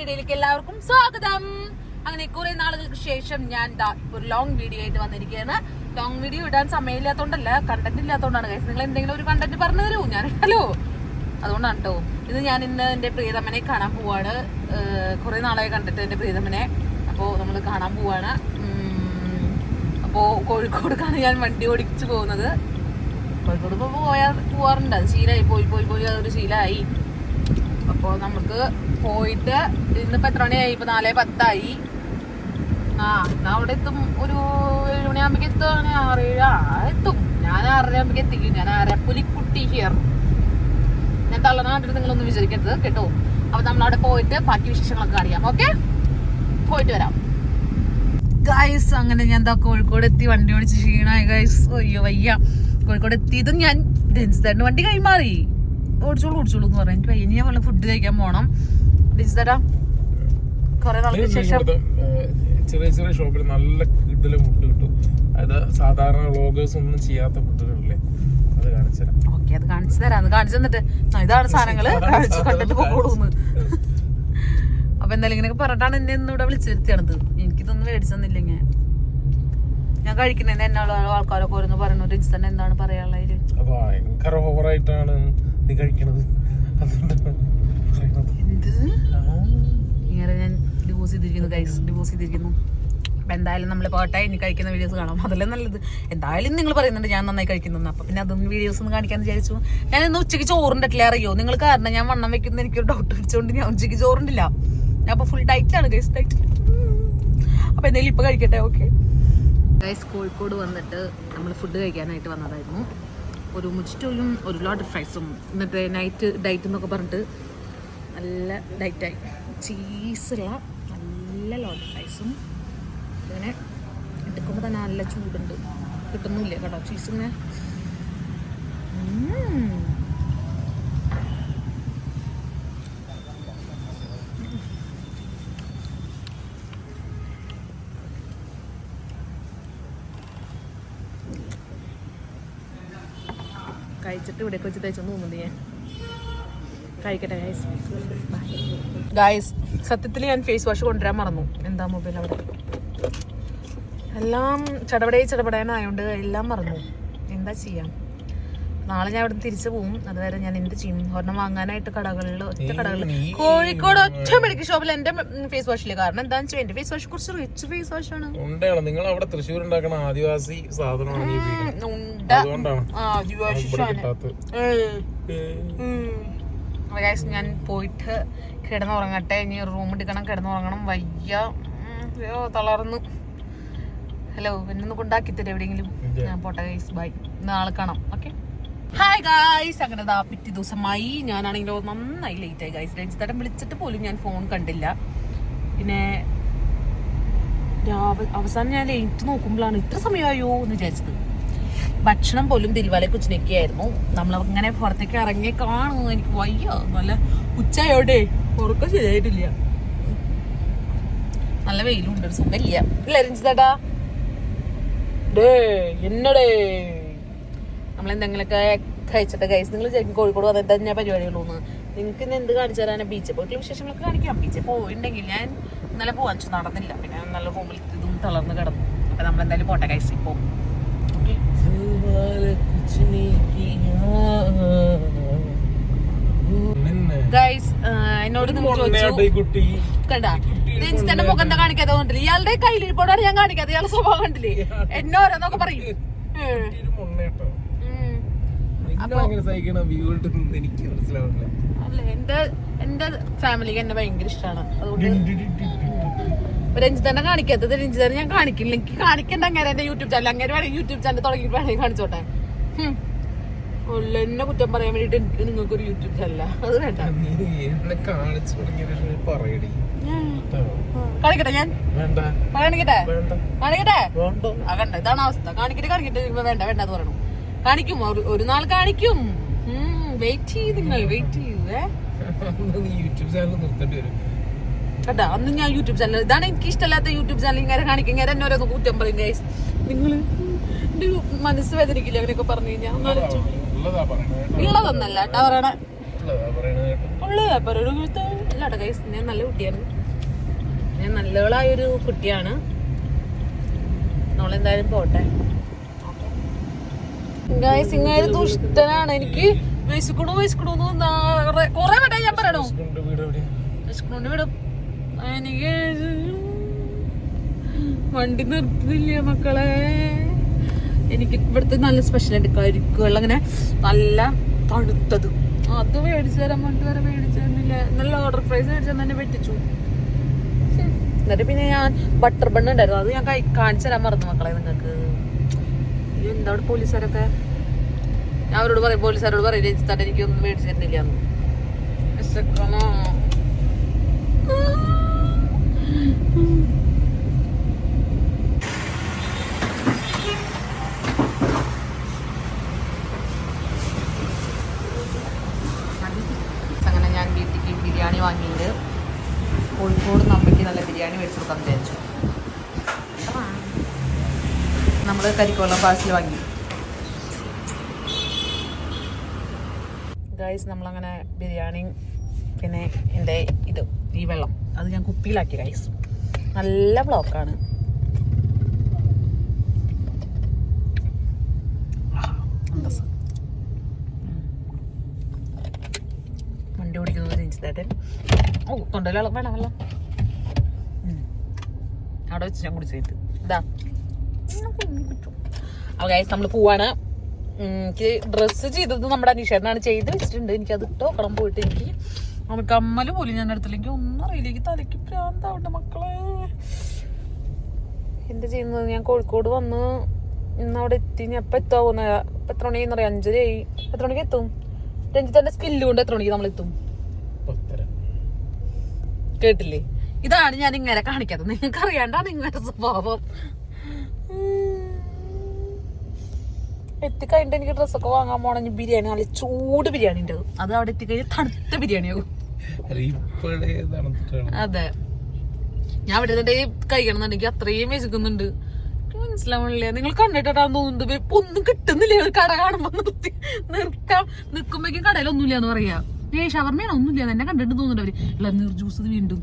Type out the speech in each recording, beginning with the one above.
വീഡിയോയിലേക്ക് എല്ലാവർക്കും സ്വാഗതം. അങ്ങനെ കുറെ നാളുകൾക്ക് ശേഷം ഞാൻ ഒരു ലോങ് വീഡിയോ ആയിട്ട് വന്നിരിക്കുകയാണ്. ലോങ് വീഡിയോ ഇടാൻ സമയമില്ലാത്തോണ്ടല്ല കണ്ടന്റ് ഇല്ലാത്തോണ്ടാണ്. കഴിച്ചത് നിങ്ങൾ എന്തെങ്കിലും ഒരു കണ്ടന്റ് പറഞ്ഞു തരൂ ഞാൻ ഹലോ. അതുകൊണ്ടാണ് കേട്ടോ ഇത് ഞാൻ ഇന്ന് എന്റെ പ്രിയതമ്മനെ കാണാൻ പോവാണ്. കുറെ നാളായി കണ്ടിട്ട് എന്റെ പ്രിയതമ്മനെ അപ്പോ നമ്മൾ കാണാൻ പോവാണ്. അപ്പോൾ അപ്പോ കോഴിക്കോടക്കാണ് ഞാൻ വണ്ടി ഓടിച്ചു പോകുന്നത്. കോഴിക്കോട് ഇപ്പൊ പോയാ പോവാറുണ്ട്. അത് പോയി പോയി പോയി. അതൊരു ശീലമായി അപ്പോൾ നമുക്ക് പോയിട്ട് ഇന്നിപ്പോ എത്ര മണിയായി? ഇപ്പൊ നാലേ പത്തായി. ആ എന്നാൽ അവിടെ എത്തും. ഒരു ഏഴ് മണിയാകുമ്പോ എത്തും ആറ് ഏഴ് എത്തും. ഞാൻ ആറര ആകുമ്പോ എത്തിക്കും. ഞാൻ ആറര പുലിക്കുട്ടി ഹിയർ ഞാൻ തള്ളണ കണ്ടിട്ട് നിങ്ങളൊന്നും വിചാരിക്കരുത് കേട്ടോ. അപ്പോൾ നമ്മൾ അവിടെ പോയിട്ട് ബാക്കി വിശേഷങ്ങളൊക്കെ അറിയാം. ഓക്കെ? പോയിട്ട് വരാം. ഗായ്സ് അങ്ങനെ ഞാൻ എന്താ കോഴിക്കോട് എത്തി. വണ്ടി ഓടിച്ച് ക്ഷീണായി. ഗായ്സ് അയ്യോ വയ്യ. കോഴിക്കോട് എത്തിയതും ഞാൻ. ഡെൻസിതേട്ടന് വണ്ടി കൈമാറി? ഓടിച്ചോളൂ ഓടിച്ചോളൂ എന്ന് പറയാം. എനിക്ക് ഇനി വല്ല ഫുഡ് കഴിക്കാൻ പോണം. വിസിതരാ കുറെ നാൾക്ക് ശേഷം. ചെറിയ ചെറിയ ഷോപ്പിൽ നല്ല കിഡിലെ ഫുഡ് കിട്ടും. അത് സാധാരണ വ്ലോഗേഴ്സ് ഒന്നും ചെയ്യാത്ത ഫുഡുകളില്ലേ അത് കാണിച്ചു തരാം. ഓക്കെ അത് കാണിച്ചു തരാം. അത് കാണിച്ചു തന്നിട്ട് ഇതാണ് സാധനങ്ങൾ. കാണിച്ചു കണ്ടിട്ട് പോകൂന്ന് അപ്പൊ എന്തായാലും ഇങ്ങനെയൊക്കെ പറഞ്ഞിട്ടാണ് എന്നെ ഇന്ന് ഇവിടെ വിളിച്ചു വരുത്തിയാണത് എനിക്കിതൊന്നും മേടിച്ചു തന്നില്ലെങ്കിൽ ഞാൻ കഴിക്കുന്നതിന് എന്നുള്ള ആൾക്കാരൊക്കെ ഓരോന്ന് പറയുന്നു രജിത് തന്നെ എന്താണ് പറയാനുള്ളത് ഭയങ്കര ഓവറായിട്ടാണ് നീ കഴിക്കണത്? അതുകൊണ്ടാണ് പറയുന്നത്. എന്ത്? ആ, ഇങ്ങനെ ഞാൻ ഡിവോഴ്സ് ചെയ്തിരിക്കുന്നു ഗൈസ് ഡിവോഴ്സ് ചെയ്തിരിക്കുന്നു. അപ്പൊ എന്തായാലും നമ്മൾ പോട്ടെ. ഇനി കഴിക്കുന്ന വീഡിയോസ് കാണാം. അതല്ലേ നല്ലത്. എന്തായാലും നിങ്ങൾ പറയുന്നുണ്ട് ഞാൻ നന്നായി കഴിക്കുന്നു അപ്പൊ പിന്നെ അതൊന്നും വീഡിയോസ് ഒന്നും കാണിക്കാന്ന് വിചാരിച്ചു. ഞാൻ ഇന്ന് ഉച്ചയ്ക്ക് ചോറുണ്ടല്ലേ അറിയോ? നിങ്ങൾ കാരണം ഞാൻ വണ്ണം വെക്കുന്ന എനിക്കൊരു ഡൗട്ട് വെച്ചുകൊണ്ട് ഞാൻ ഉച്ചയ്ക്ക് ചോറുണ്ടില്ല. ഞാൻ അപ്പൊ ഫുൾ ഡയറ്റ് ആണ് ഗൈസ് ഡയറ്റ് അപ്പൊ എന്തെങ്കിലും ഇപ്പൊ കഴിക്കട്ടെ ഓക്കെ ഗൈസ് കോഴിക്കോട് വന്നിട്ട് നമ്മൾ ഫുഡ് കഴിക്കാനായിട്ട് വന്നതായിരുന്നു. ഒരു മുച്ചിറ്റോയും ഒരു ലോട്ട് ഫ്രൈസും. ഇന്നത്തെ നൈറ്റ് ഡയറ്റ് എന്നൊക്കെ പറഞ്ഞിട്ട് നല്ല ഡയറ്റായി ചീസുള്ള നല്ല ലോട്ട് ഫ്രൈസും. ഇങ്ങനെ എടുക്കുമ്പോൾ തന്നെ നല്ല ചൂടുണ്ട്. കിട്ടുന്നില്ല കേട്ടോ ചീസ് ഇങ്ങനെ. ഉം. ഇവിടെ വെച്ച് തേച്ചെന്ന് തോന്നുന്നുണ്ട് ഞാൻ കഴിക്കട്ടെ ഗൈസ് ഗൈസ് സത്യത്തിൽ ഞാൻ ഫേസ് വാഷ് കൊണ്ടുവരാൻ മറന്നു. എന്താ മൊബൈൽ അവിടെ? എല്ലാം ചടപടേ ചടപടേനായോണ്ട് എല്ലാം മറന്നു. എന്താ ചെയ്യാം? നാളെ ഞാൻ ഇവിടുന്ന് തിരിച്ചു പോകും അതുവരെ ഞാൻ എന്ത് ചെയ്യും? ഒരെണ്ണം വാങ്ങാനായിട്ട് കടകളിൽ ഒറ്റ കടകളിൽ കോഴിക്കോട് ഒറ്റ മെഡിക്കൽ ഷോപ്പിൽ എന്റെ ഫേസ് വാഷിൽ കാരണം എന്താന്ന് വെച്ചാൽ എന്റെ ഫേസ് വാഷ് കുറച്ച് റിച്ച് ഫേസ് വാഷ് ആണ്. നിങ്ങൾ അവിടെ തൃശ്ശൂർ ഉണ്ടാക്കണ ആദിവാസി സാധനമാണ് ഞാൻ പോയിട്ട് കിടന്നുറങ്ങട്ടെ. ഇനി റൂം എടുക്കണം. കിടന്നുറങ്ങണം. വയ്യ. തളർന്നു. ഹലോ എന്നൊന്ന് കൊണ്ടാക്കി തരും എവിടെയെങ്കിലും. ഞാൻ പോട്ടെ ഗൈസ് ബൈ നാളെ കാണാം. ഓക്കെ ഹായ് ഗായ്സ് അങ്ങനെ ദാ പിറ്റേ ദിവസമായി. ഞാനാണെങ്കിലോ നന്നായി ലേറ്റ് ആയി ഗൈസ് രഞ്ജിത്തേട്ടൻ വിളിച്ചിട്ട് പോലും ഞാൻ ഫോൺ കണ്ടില്ല. പിന്നെ അവസാനം ഞാൻ ലേറ്റ് നോക്കുമ്പോഴാണ് ഇത്ര സമയമായോ എന്ന് വിചാരിച്ചത്. ഭക്ഷണം പോലും ദിൽവാലെ കുച്ചിനൊക്കെയായിരുന്നു നമ്മൾ അങ്ങനെ പുറത്തേക്ക് ഇറങ്ങി കാണുന്നു. എനിക്ക് വയ്യ. നല്ല ഉച്ചയോടെ ഉറക്കം ശരിയായിട്ടില്ല. നല്ല വെയിലുണ്ട് ഒരു സുഖമില്ല. ഇല്ല രഞ്ജിതേട്ടാ ഡേ എന്നടേ? നമ്മൾ എന്തെങ്കിലുമൊക്കെ കഴിച്ചിട്ട് കഴിച്ച് നിങ്ങൾ ശരിക്കും കോഴിക്കോട് വന്നിട്ട് തന്നെ പരിപാടികളൊന്ന് നിങ്ങൾക്ക് ഇന്ന് എന്ത് കാണിച്ചു തരാനാണ് ബീച്ചിൽ പോയിട്ടുള്ള വിശേഷങ്ങളൊക്കെ കാണിക്കാം. ബീച്ചിൽ പോയിട്ടുണ്ടെങ്കിൽ ഞാൻ ഇന്നലെ പോകാൻ വെച്ചു നടന്നില്ല. പിന്നെ നല്ല റൂമിൽ ഇതും തളർന്ന് കിടന്നു. അപ്പം നമ്മൾ എന്തായാലും പോട്ടെ ഓക്കെ നിന്നെ. ഗൈസ് എന്നോട് നിങ്ങൾ ചോദിച്ചു. കണ്ട? രഞ്ജിത്തന്റെ മുഖം എന്താ കാണിക്കാതെ കണ്ടില്ല? ഇയാളുടെ കയ്യിലിരിപ്പോടാണ് ഞാൻ കാണിക്കാതെ ഇയാളുടെ സ്വഭാവം കണ്ടില്ലേ? എന്നോരോന്നൊക്കെ പറയും. എനിക്ക് മനസ്സിലാവില്ല അല്ല എന്റെ എന്റെ ഫാമിലിക്ക് എന്നെ ഭയങ്കര ഇഷ്ടമാണ് അതുകൊണ്ട് രഞ്ജിതനെ കാണിക്കാത്തത് രഞ്ജിതനെ ഞാൻ കാണിക്കില്ല. എനിക്ക് കാണിക്കണ്ട അങ്ങനെ എന്റെ യൂട്യൂബ് ചാനൽ അങ്ങനെ വേണമെങ്കിൽ യൂട്യൂബ് ചാനൽ തുടങ്ങിയിട്ട് വേണമെങ്കിൽ കാണിച്ചോട്ടെ. ഉള്ള എന്നെ കുറ്റം പറയാൻ വേണ്ടിട്ട് നിങ്ങൾക്ക് ഒരു യൂട്യൂബ് ചാനല അത് വേണ്ട. കാണിക്കട്ടെ ഞാൻ? കാണിക്കട്ടെ? കാണിക്കട്ടെ? ഇതാണ് അവസ്ഥ. കാണിക്കട്ടെ കാണിക്കട്ടെ. വേണ്ട വേണ്ട എന്ന് പറയണു. കാണിക്കും ഒരു- നാൾ കാണിക്കും. വെയിറ്റ് നിങ്ങൾ വെയിറ്റ് യൂട്യൂബ് ചാനൽ നിർത്തേണ്ടി വരും. കേട്ടാ അന്ന് ഞാൻ യൂട്യൂബ് ചാനൽ ഇതാണ് എനിക്ക് ഇഷ്ടമല്ലാത്ത യൂട്യൂബ് ചാനൽ ഇങ്ങനെ കാണിക്കും. ഇങ്ങനെ എന്നെ ഓരോന്ന് കൂറ്റം പറയും ഗൈസ് നിങ്ങൾ ഒരു മനസ്സ് വേദനിക്കില്ല? അങ്ങനെയൊക്കെ പറഞ്ഞു കഴിഞ്ഞാൽ. ഉള്ളതൊന്നല്ല കേട്ടാ പറയണേ. ഉള്ളത് പറയണ ഇല്ലാട്ടോ ഗൈസ് ഞാൻ നല്ല കുട്ടിയാണ്. ഞാൻ നല്ലവളായൊരു കുട്ടിയാണ്. നമ്മളെന്തായാലും പോട്ടെ. ഗൈസ് ഇങ്ങനെ ദുഷ്ടനാണ്? എനിക്ക് വിശക്കണു വിശക്കണു കൊറേ വട്ടം ഞാൻ പറയണോ. വിശക്കണോണ്ട് വിടും എനിക്ക് വണ്ടി നിർത്തുന്നില്ല മക്കളെ. എനിക്ക് ഇവിടുത്തെ നല്ല സ്പെഷ്യൽ ഉണ്ട് കരിക്കുകൾ അങ്ങനെ നല്ല തണുത്തത്. അത് മേടിച്ചു തരാൻ വേണ്ടി വരെ മേടിച്ചു തന്നില്ല. നല്ല ഓർഡർ പ്രൈസ് മേടിച്ചു തന്നെ പറ്റിച്ചു. ഹും. എന്നിട്ട് പിന്നെ ഞാൻ ബട്ടർ ബണ്ണ് ഉണ്ടായിരുന്നു. അത് ഞാൻ കാണിച്ചു തരാൻ മറന്നു മക്കളെ നിങ്ങൾക്ക് എന്താ പോലീസുകാരൊക്കെ? ഞാൻ അവരോട് പറയും പോലീസുകാരോട് പറയും രജിസ്ഥാൻ എനിക്കൊന്നും മേടിച്ചു തരുന്നില്ല അങ്ങനെ ഞാൻ വീട്ടിലേക്ക് ബിരിയാണി വാങ്ങിയിട്ട് കോഴിക്കോട് നമ്മയ്ക്ക് നല്ല ബിരിയാണി മേടിച്ചു കൊടുക്കാൻ വിചാരിച്ചു. നമ്മൾ കരിക്കോളം പാഴ്സൽ വാങ്ങി. ഗൈസ് നമ്മളങ്ങനെ ബിരിയാണി പിന്നെ എന്റെ ഇത് ഈ വെള്ളം അത് ഞാൻ കുപ്പിയിലാക്കി ഗൈസ് നല്ല ബ്ലോക്കാണ് വണ്ടി ഓടിക്കുന്നത് രഞ്ജിത്തേട്ടൻ ഓ തൊണ്ടയിൽ വെള്ളം വെള്ളം. അവിടെ വെച്ച് ഞാൻ കുടിച്ചു ഇതാ അപ്പോൾ ഗൈസ് നമ്മൾ പോവാണ്. എനിക്ക് ഡ്രസ്സ് ചെയ്തത് നമ്മുടെ അനീഷേട്ടനാണ് ചെയ്ത് വെച്ചിട്ടുണ്ട്. എനിക്ക് അത് ഇട്ട് നോക്കണം പോയിട്ട് എനിക്ക്. നമുക്ക് അമ്മൽ പോലും ഞാൻ എടുത്തില്ലെങ്കിൽ ഒന്നും അറിയില്ല. എനിക്ക് തലയ്ക്ക് പ്രാന്താവട്ടെ മക്കളെ. എന്ത് ചെയ്യുന്നത്? ഞാൻ കോഴിക്കോട് വന്ന് ഇന്ന് അവിടെ എത്തി. ഞാൻ എപ്പോൾ എത്താവുന്ന ഇപ്പം എത്ര മണിയെന്ന് പറയാം അഞ്ചരയായി. എത്ര മണിക്ക് എത്തും? രഞ്ജിത്തന്റെ സ്കില്ല് കൊണ്ട് എത്ര മണിക്ക് നമ്മൾ എത്തും കേട്ടില്ലേ? ഇതാണ് ഞാൻ ഇങ്ങനെ കാണിക്കാത്തത്. നിങ്ങൾക്ക് അറിയാണ്ടാണ് ഇങ്ങനത്തെ സ്വഭാവം. എത്തിക്കഴിഞ്ഞിട്ട് എനിക്ക് ഡ്രസ്സൊക്കെ വാങ്ങാൻ പോണെങ്കിൽ ബിരിയാണി നല്ല ചൂട് ബിരിയാണി ഉണ്ട് അത്. അവിടെ എത്തിക്കഴിഞ്ഞാൽ തണുത്ത ബിരിയാണി ആകും അതെ. ഞാൻ അവിടെ നിന്നിട്ട് കഴിക്കണമെന്നുണ്ടെങ്കിൽ അത്രയും വിശക്കുന്നുണ്ട്. മനസ്സിലാവണില്ല. നിങ്ങൾ കണ്ടിട്ടാന്ന് തോന്നുന്നുണ്ട് ഇവർ ഇപ്പൊ ഒന്നും കിട്ടുന്നില്ല. ഒരു കട കാണുമ്പോ നിർത്തി നിർക്കാം. നിക്കുമ്പോഴേക്കും കടയിലൊന്നുമില്ല എന്ന് പറയാ. ഏ ഷവർമ്മയാണ് ഒന്നുമില്ല. എന്നെ കണ്ടിട്ട് തോന്നുന്നുണ്ട് അവർ. ഇളനീർ ജ്യൂസ് ഇത് വീണ്ടും.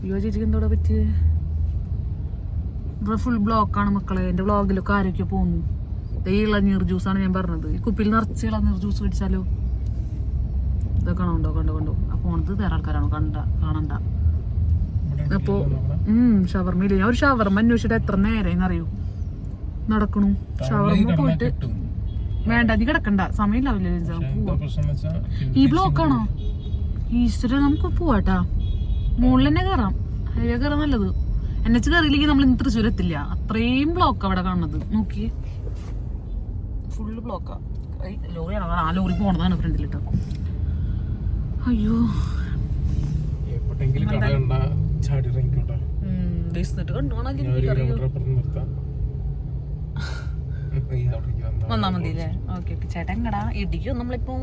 അയ്യോ ചേച്ചിക്ക് എന്തോടെ പറ്റിയത് ഇവിടെ ഫുൾ ബ്ലോക്കാണ് മക്കളെ. എന്റെ വ്ളോഗിലൊക്കെ ആരൊക്കെയോ പോകുന്നു. ഈ ഇളനീർ ജ്യൂസാണ് ഞാൻ പറഞ്ഞത്. ഈ കുപ്പിയിൽ നിറച്ച് ഇളനീർ ജ്യൂസ് മേടിച്ചാലോ ഇതൊക്കെ കണ്ടോ കണ്ടോ കണ്ടോ ആ ഫോണത്ത് വേറെ ആൾക്കാരാണോ. കണ്ട കാണണ്ട. അപ്പോ ഉം ഷവർമ്മയില്ല ഞാൻ ഒരു ഷവർമ്മ അന്വേഷിച്ചിട്ട് എത്ര നേരം അറിയൂ നടക്കണു ഷവർമ്മ പോയിട്ട് വേണ്ട നീ കിടക്കണ്ട. സമയമില്ലാവില്ല ഈ എന്ന് ബ്ലോക്കാണോ ഈശ്വര നമുക്ക് പോവാട്ടാ. മുകളിൽ തന്നെ കയറാം ഹൈവേ കയറാൻ നല്ലത്. എച്ച് കയറിയില്ലെങ്കിൽ നമ്മൾ ഇന്ന് തൃശ്ശൂർ എത്തില്ല അത്രയും ബ്ലോക്ക് അവിടെ കാണുന്നത്. നോക്കി ഫുള്ള് ബ്ലോക്കാണ് ലോറിയാണ് ആ ലോറി പോണതാണ് ഫ്രണ്ടിലിട്ട് അയ്യോ. കട വന്നാ മതി. അല്ലേ ഓക്കെ ഓക്കെ. ചേട്ടാ എങ്ങടാ? ഇടിക്കോ നമ്മളിപ്പോ.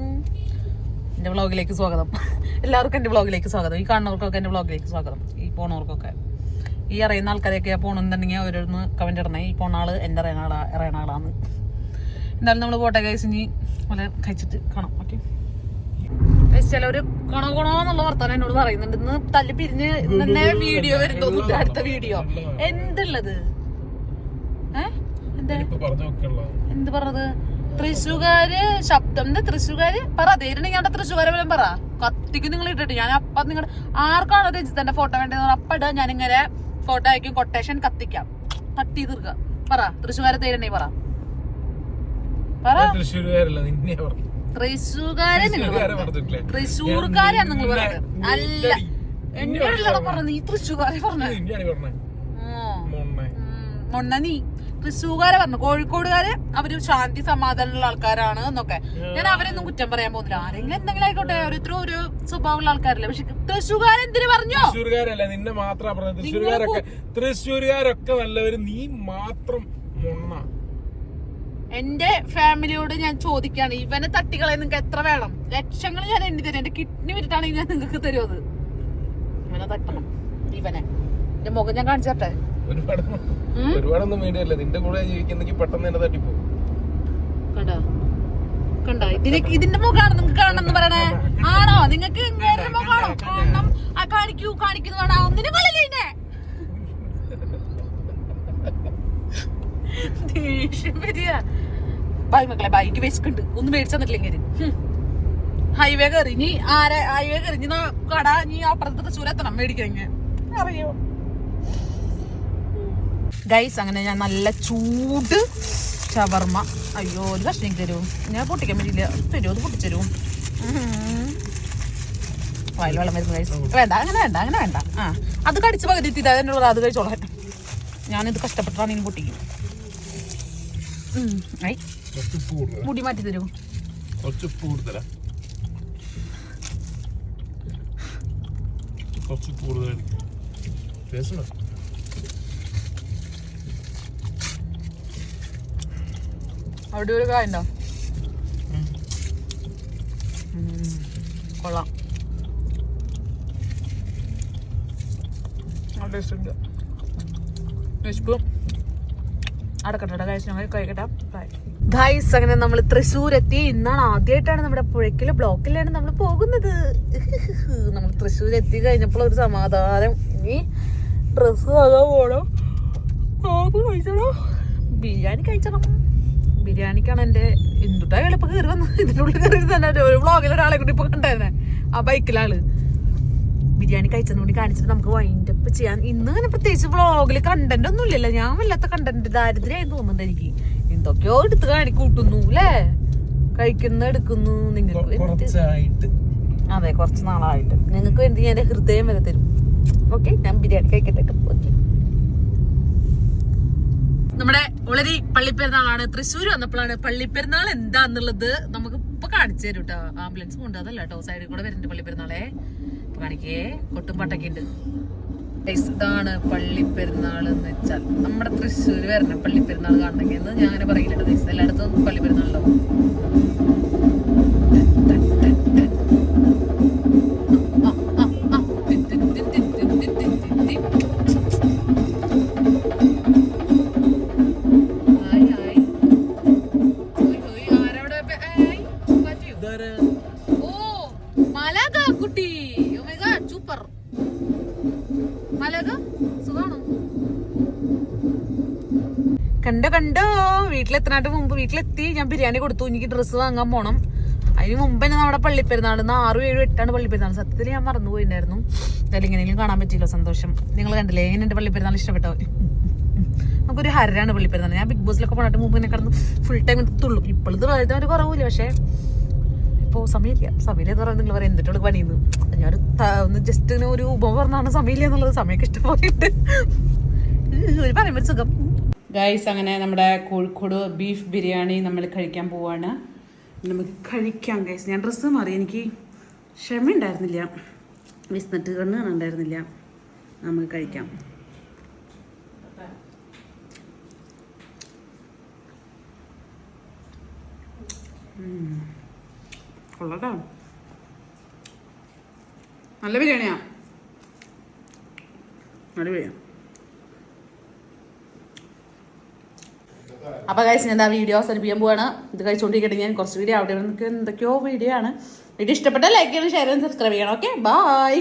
എന്റെ വ്ളോഗിലേക്ക് സ്വാഗതം. എല്ലാവർക്കും എന്റെ വ്ളോഗിലേക്ക് സ്വാഗതം. ഈ കാണുന്നവർക്കൊക്കെ എന്റെ വ്ളോഗിലേക്ക് സ്വാഗതം. ഈ പോണവർക്കൊക്കെ. ഈ അറിയുന്ന ആൾക്കാരെയൊക്കെ പോണെന്നുണ്ടെങ്കിൽ അവരൊന്ന് കമന്റ് ഇടണേ. ഈ പോണ ആൾ എന്റെ അറിയണ ആളാ അറിയണ ആളാന്ന്. എന്തായാലും നമ്മൾ പോട്ടെ കഴിച്ച് ഇനി വല്ല കഴിച്ചിട്ട് കാണാം ഓക്കെ ചിലവര് കണോ കൊണോ എന്നുള്ള വർത്താനം എന്നോട് പറയുന്നുണ്ട്. ഇന്ന് തല്ലി പിരിഞ്ഞ് തന്നെ വീഡിയോ വരുന്നൊന്നുമില്ല അടുത്ത വീഡിയോ എന്തുള്ളത്? എന്താ? ഇപ്പൊ പറഞ്ഞു നോക്കുള്ള എന്ത് പറഞ്ഞത്? തൃശ്ശൂകാര് ശബ്ദം. എന്താ തൃശ്ശൂകാര്? പറ തേരുണ്ടെങ്കിൽ ഞാൻ തൃശ്ശൂകാരെ വല്ലതും പറ. കത്തിക്ക് നിങ്ങൾ ഇട്ടിട്ട് ഞാൻ അപ്പ നിങ്ങൾ ആർക്കാണ് രജിതന്റെ ഫോട്ടോ വേണ്ടത് അപ്പ ഇടാ ഞാനിങ്ങനെ ഇങ്ങനെ ഫോട്ടോ അയക്കും കൊട്ടേഷൻ കത്തിക്കാം. തട്ടി തീർക്കാം. പറ തൃശ്ശൂകാരെ പറ പറ. തൃശ്ശൂരുകാരല്ല നിന്നെ പറഞ്ഞു നിങ്ങൾ അല്ല. പറഞ്ഞത് നീ പറഞ്ഞത്. പറഞ്ഞേ. മോണ്ണെ. മൊണ്ണ നീ. തൃശ്ശൂകാരെ പറഞ്ഞു. കോഴിക്കോടുകാര് അവർ ശാന്തി സമാധാനമുള്ള ആൾക്കാരാണ് എന്നൊക്കെ. ഞാൻ അവരൊന്നും കുറ്റം പറയാൻ പോകുന്നില്ല. ആരെങ്കിലും എന്തെങ്കിലും ആയിക്കോട്ടെ ഓരോരുത്തരും ഒരു സ്വഭാവമുള്ള ആൾക്കാരല്ലേ. പക്ഷെ തൃശ്ശൂകാരെന്തിനു പറഞ്ഞു? തൃശ്ശൂരുകാരല്ല നിന്നെ മാത്രം പറഞ്ഞത്. തൃശ്ശൂരുകാരൊക്കെ തൃശ്ശൂരുകാരൊക്കെ നല്ലവര്. നീ മാത്രം മൊണ്ണ. എന്റെ ഫാമിലിയോട് ഞാൻ ചോദിക്കാണ് ഇവനെ തട്ടികളെ നിങ്ങൾക്ക് എത്ര വേണം? ലക്ഷങ്ങൾ ഞാൻ എണ്ണി തരും. എന്റെ കിഡ്നി വിട്ടിട്ടാണെങ്കിൽ ഞാൻ നിങ്ങൾക്ക് തരുമത് ഇവനെ തട്ടണം. ഇവനെ. എന്റെ മുഖം ഞാൻ കാണിച്ചു തട്ടെ ഒരുപാടൊന്നും വേണ്ടിയല്ല നിന്റെ കൂടെ ജീവിക്കുന്നെങ്കിൽ പെട്ടെന്ന് എന്നെ തട്ടിപ്പോ കണ്ടോ? കണ്ടോ? ഇതിന് ഇതിന്റെ മുഖമാണ് നിങ്ങൾക്ക് കാണണം പറയണേ. ആണോ? നിങ്ങൾക്ക് ഇങ്ങനെ മുഖമാണോ? കാണണം ആ കാണിക്കൂ കാണിക്കുന്നതാണ് ഒന്നിനും കളിയില്ലേ ദേഷ്യം വരിക. ബൈ മക്കളെ ബൈക്ക് വെച്ചിട്ടുണ്ട് ഒന്ന് മേടിച്ചു തന്നിട്ടില്ലെങ്കിൽ ഹൈവേ കയറി. നീ ആരെ ഹൈവേ കയറി. നീ നാ- കട നീ അപ്പുറത്തെ എത്തണം. മേടിക്കാൻ അറിയോ? ഗൈസ് അങ്ങനെ ഞാൻ നല്ല ചൂട് ഷവർമ്മ അയ്യോ ഒരു കഷ്ണം തരൂ ഞാൻ പൊട്ടിക്കാൻ പറ്റില്ല തരൂ അത് പൊട്ടിച്ചരൂ വായിൽ വെള്ളം വരുന്ന ഗൈസ് വേണ്ട അങ്ങനെ വേണ്ട അങ്ങനെ വേണ്ട. ആ അത് കടിച്ച് പകുതി എത്തി എന്നോട് അത് കഴിച്ചോളാം. ഞാനിത് കഷ്ടപ്പെട്ടാണ് ഇനി പൊട്ടിക്കും ഐ. മുടി മാറ്റി തരൂ. കുറച്ച് ഉപ്പ് കൂടുതലാ. കുറച്ച് ഉപ്പ് കൂടുതലായിരിക്കും ടേസ്റ്റ് ഉണ്ടോ? അവിടെ ഒരു കായ ഉണ്ടോ? ഉം, കൊള്ളാം. ടേസ്റ്റ് ഉണ്ട്. വിശപ്പ്. അടക്കട്ടെ കഴിച്ചു ഞങ്ങൾ കഴിക്കട്ടെ. ഗൈസ് അങ്ങനെ നമ്മൾ തൃശ്ശൂർ എത്തി ഇന്നാണ് ആദ്യമായിട്ടാണ് നമ്മുടെ പുഴയ്ക്കൽ ബ്ലോക്കിലാണ് നമ്മൾ പോകുന്നത്. നമ്മൾ തൃശ്ശൂർ എത്തി കഴിഞ്ഞപ്പോൾ ഒരു സമാധാനം. ഇനി ഡ്രസ്സ് വാങ്ങാൻ പോകണം ആപ്പ് കഴിച്ചണം ബിരിയാണി കഴിച്ചണം ബിരിയാണിക്കാണ് എന്റെ എന്തുട്ടാ എളുപ്പം കയറി വന്നത്. ഇതിനുള്ളിൽ കയറി തന്നെ. ഒരു വ്ളോഗിൽ ഒരാളെ കൂടി ഇപ്പോൾ കണ്ടായിരുന്നെ. ആ ബൈക്കിലാൾ ബിരിയാണി കഴിച്ചതും കൂടി കാണിച്ചിട്ട് നമുക്ക് വൈൻഡ് അപ്പ് ചെയ്യാൻ ഇന്ന് അങ്ങനെ പ്രത്യേകിച്ച് വ്ളോഗിൽ കണ്ടന്റ് ഒന്നും ഇല്ലല്ലോ. ഞാൻ വല്ലാത്ത കണ്ടന്റ് ദാരിദ്ര്യമായി തോന്നുന്നുണ്ട് എനിക്ക്. എന്തൊക്കെയോ എടുത്ത് കാണിക്കൂട്ടുന്നു അല്ലേ കഴിക്കുന്ന എടുക്കുന്നു. നിങ്ങൾക്ക് അതെ കുറച്ച് നാളായിട്ട്. നിങ്ങൾക്ക് വേണ്ടി ഞാൻ ഹൃദയം വരെ തരും. ഓക്കെ ഞാൻ ബിരിയാണി കഴിക്കട്ടെ ഓക്കെ. നമ്മുടെ വളരെ പള്ളിപ്പെരുന്നാളാണ്. തൃശ്ശൂർ വന്നപ്പോഴാണ് പള്ളിപ്പെരുന്നാൾ എന്താന്നുള്ളത് നമുക്ക് ഇപ്പൊ കാണിച്ചു തരും കേട്ടോ ആംബുലൻസ് കൊണ്ട് അതല്ല കേട്ടോ സൈഡിൽ കൂടെ വരുന്നുണ്ട് പള്ളിപ്പെരുന്നാളെ. കാണിക്കേ. കൊട്ടും പാട്ടൊക്കെ ഉണ്ട്. ഇതാണ് പള്ളിപ്പെരുന്നാൾ എന്ന് വെച്ചാൽ നമ്മുടെ തൃശ്ശൂർ വരണം പള്ളിപ്പെരുന്നാൾ കാണണമെങ്കിൽ എന്ന് ഞാൻ അങ്ങനെ പറയില്ല guys. എല്ലായിടത്തും പള്ളി പെരുന്നാളിലോ ഓ ആ. ടിൻ, മലക സുഖാണോ? കണ്ടോ കണ്ടോ? മുമ്പ് വീട്ടിലെത്തി. ഞാൻ ബിരിയാണി കൊടുത്തു. എനിക്ക് ഡ്രസ്സ് വാങ്ങാൻ പോണം. അതിന് മുമ്പ് തന്നെ നമ്മുടെ പള്ളിപ്പെരുന്നാൾ ഇന്ന് ആറും ഏഴും എട്ടാണ് പള്ളിപ്പെരുന്നാൾ. സത്യത്തിൽ ഞാൻ മറന്നു പോയിട്ടുണ്ടായിരുന്നു അതിൽ ഇങ്ങനെയെങ്കിലും കാണാൻ പറ്റിയില്ല. സന്തോഷം. നിങ്ങൾ കണ്ടില്ലേ? എങ്ങനെ എന്റെ പള്ളിപ്പെരുന്നാൾ ഇഷ്ടപ്പെട്ടോ? നമുക്കൊരു ഹരാണ് പള്ളിപ്പെരുന്നാൾ. ഞാൻ ബിഗ് ബോസിലൊക്കെ പോണിട്ട് മുമ്പ് ഇങ്ങനെ കിടന്ന് ഫുൾ ടൈം തുള്ളും. ഇപ്പോഴത്തെ ഒരു കുറവില്ല. പക്ഷേ ഇപ്പോൾ സമയമില്ല. സമയമില്ല എന്ന് പറയുന്നത് നിങ്ങൾ പറയാം എന്തിട്ടുള്ള പണിയുന്നു ഞാനൊരു ഒന്ന് ജസ്റ്റ് ഇങ്ങനെ ഒരു ഉപമ പറഞ്ഞാണ് സമയമില്ല എന്നുള്ളത് സമയമൊക്കെ ഇഷ്ടമായിട്ട് ഒരു പറയുമ്പോൾ ഒരു സുഖം. ഗൈസ് അങ്ങനെ നമ്മുടെ കോഴിക്കോട് ബീഫ് ബിരിയാണി നമ്മൾ കഴിക്കാൻ പോവാണ്. നമുക്ക് കഴിക്കാം ഗൈസ് ഞാൻ ഡ്രസ്സ് മാറി. എനിക്ക് ക്ഷമ ഉണ്ടായിരുന്നില്ല വിസ്നട്ട് കണ്ണ് കാണണ്ടായിരുന്നില്ല നമുക്ക് കഴിക്കാം. കൊള്ളട്ടോ നല്ല ബിരിയാണിയാ. നല്ല ബിരിയാണി. അപ്പൊ കഴിച്ച് ഞാൻ വീഡിയോ അവസാനിപ്പിക്കാൻ പോവാണ്. ഇത് കഴിച്ചുകൊണ്ടിരിക്കട്ടെ ഞാൻ കുറച്ച് വീഡിയോ അവിടെ എന്തൊക്കെയോ വീഡിയോ ആണ്. വീഡിയോ ഇഷ്ടപ്പെട്ട ലൈക്ക് ചെയ്യണം ഷെയർ ചെയ്യണം സബ്സ്ക്രൈബ് ചെയ്യണം. Okay bye